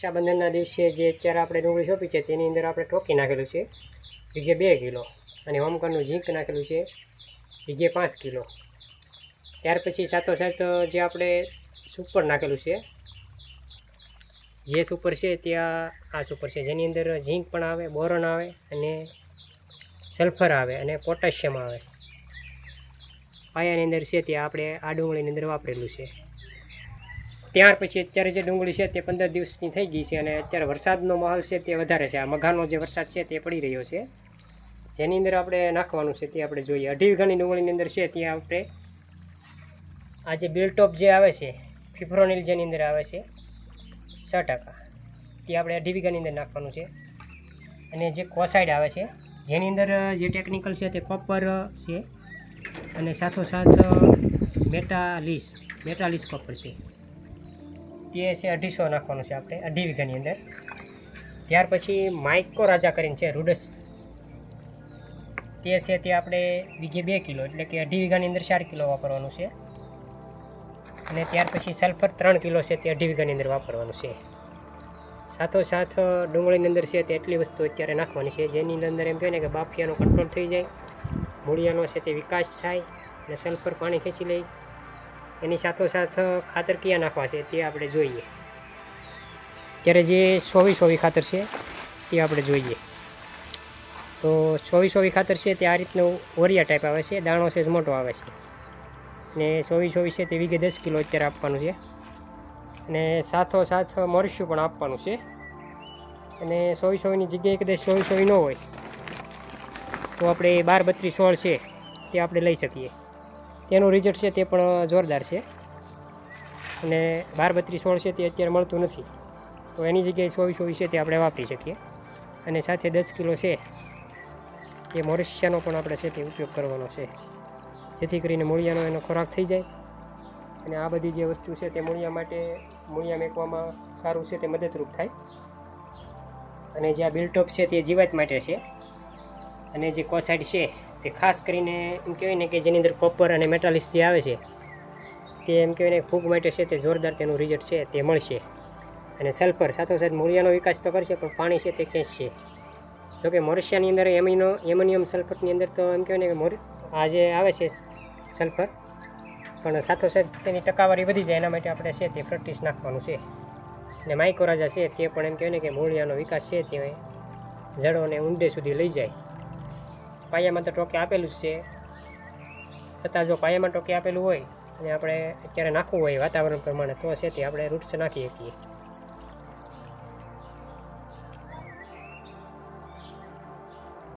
રક્ષાબંધનના દિવસે જે અત્યારે આપણે ડુંગળી સોંપી છે, તેની અંદર આપણે ટોકી નાખેલું છે. વીઘે બે કિલો અને હોમકારનું ઝીંક નાખેલું છે, વીઘે પાંચ કિલો. ત્યાર પછી સાથોસાથ જે આપણે સુપર નાખેલું છે, જે સુપર છે ત્યાં આ સુપર છે. જેની અંદર ઝીંક પણ આવે, બોરોન આવે અને સલ્ફર આવે અને પોટેશિયમ આવે. પાયાની અંદર છે, ત્યાં આપણે આ ડુંગળીની અંદર વાપરેલું છે. ત્યાર પછી અત્યારે જે ડુંગળી છે તે પંદર દિવસની થઈ ગઈ છે અને અત્યારે વરસાદનો માહોલ છે તે વધારે છે. આ મઘાનો જે વરસાદ છે તે પડી રહ્યો છે. જેની અંદર આપણે નાખવાનું છે તે આપણે જોઈએ. અઢી વીઘાની ડુંગળીની અંદર છે ત્યાં આપણે આ જે બિલટોપ જે આવે છે ફિફ્રોનિલ જેની અંદર આવે છે, છ ટકા. તે આપણે અઢી વીઘાની અંદર નાખવાનું છે. અને જે કોસાઇડ આવે છે, જેની અંદર જે ટેકનિકલ છે તે કોપર છે અને સાથોસાથ મેટાલિસ મેટાલીસ કોપર છે. તે છે અઢીસો નાખવાનું છે આપણે, અઢી વીઘાની અંદર. ત્યાર પછી માઇકો રાજા કરીને છે, રૂડસ. તે છે તે આપણે વીઘે બે કિલો, એટલે કે અઢી વીઘાની અંદર ચાર કિલો વાપરવાનું છે. અને ત્યાર પછી સલ્ફર ત્રણ કિલો છે તે અઢી વીઘાની અંદર વાપરવાનું છે. સાથોસાથ ડુંગળીની અંદર છે તે એટલી વસ્તુ અત્યારે નાખવાની છે, જેની અંદર એમ કહે ને કે બાફિયાનો કંટ્રોલ થઈ જાય, મૂળિયાનો છે તે વિકાસ થાય, અને સલ્ફર પાણી ખેંચી લે. એની સાથોસાથ ખાતર ક્યાં નાખવા છે તે આપણે જોઈએ. ત્યારે જે સોવી સોવી ખાતર છે તે આપણે જોઈએ. તો સોવી સોવી ખાતર છે તે આ રીતનું ઓરિયા ટાઈપ આવે છે, દાણો છે મોટો આવે છે. ને સોવી સોવી છે તે વીઘે દસ કિલો અત્યારે આપવાનું છે. અને સાથોસાથ મરશું પણ આપવાનું છે. અને ચોવીસ ચોવીસની જગ્યાએ કદાચ સોવી સોવી ન હોય, તો આપણે બાર બત્રીસ સોળ છે તે આપણે લઈ શકીએ. તેનું રિઝલ્ટ છે તે પણ જોરદાર છે. અને બાર બત્રીસ સોળ છે તે અત્યારે મળતું નથી. તો એની જગ્યાએ ચોવીસ ચોવીસ છે તે આપણે વાપરી શકીએ. અને સાથે દસ કિલો છે તે મોરિશિયાનો પણ આપણે છે તે ઉપયોગ કરવાનો છે. જેથી કરીને મૂળિયાનો એનો ખોરાક થઈ જાય. અને આ બધી જે વસ્તુ છે તે મૂળિયા માટે, મૂળિયા મેકવામાં સારું છે તે મદદરૂપ થાય. અને જે આ બિલ્ટોપ છે તે જીવાત માટે છે. અને જે કોસાઇડ છે તે ખાસ કરીને એમ કહેવાય ને કે જેની અંદર કોપર અને મેટાલિસ જે આવે છે, તે એમ કહેવાય ને ફૂગ માટે છે તે જોરદાર તેનું રિઝલ્ટ છે, તે મળશે. અને સલ્ફર સાથોસાથ મૂળિયાનો વિકાસ તો કરશે, પણ પાણી છે તે ખેંચશે જોકે મોરિશિયાની અંદર એમિનો, એમોનિયમ સલ્ફરની અંદર તો એમ કહેવાય ને કે મોર, આ જે આવે છે સલ્ફર પણ સાથોસાથ તેની ટકાવારી વધી જાય, એના માટે આપણે છે તે પ્રેક્ટિસ નાખવાનું છે. અને માઇકોરાજા છે તે પણ એમ કહેવાય ને કે મૂળિયાનો વિકાસ છે તે જડોને ઊંડે સુધી લઈ જાય. પાયામાં તો ટોકે આપેલું જ છે. છતાં જો પાયામાં ટોકે આપેલું હોય અને આપણે અત્યારે નાખવું હોય વાતાવરણ પ્રમાણે, તો છે તે આપણે રૂટ્સ નાખી શકીએ.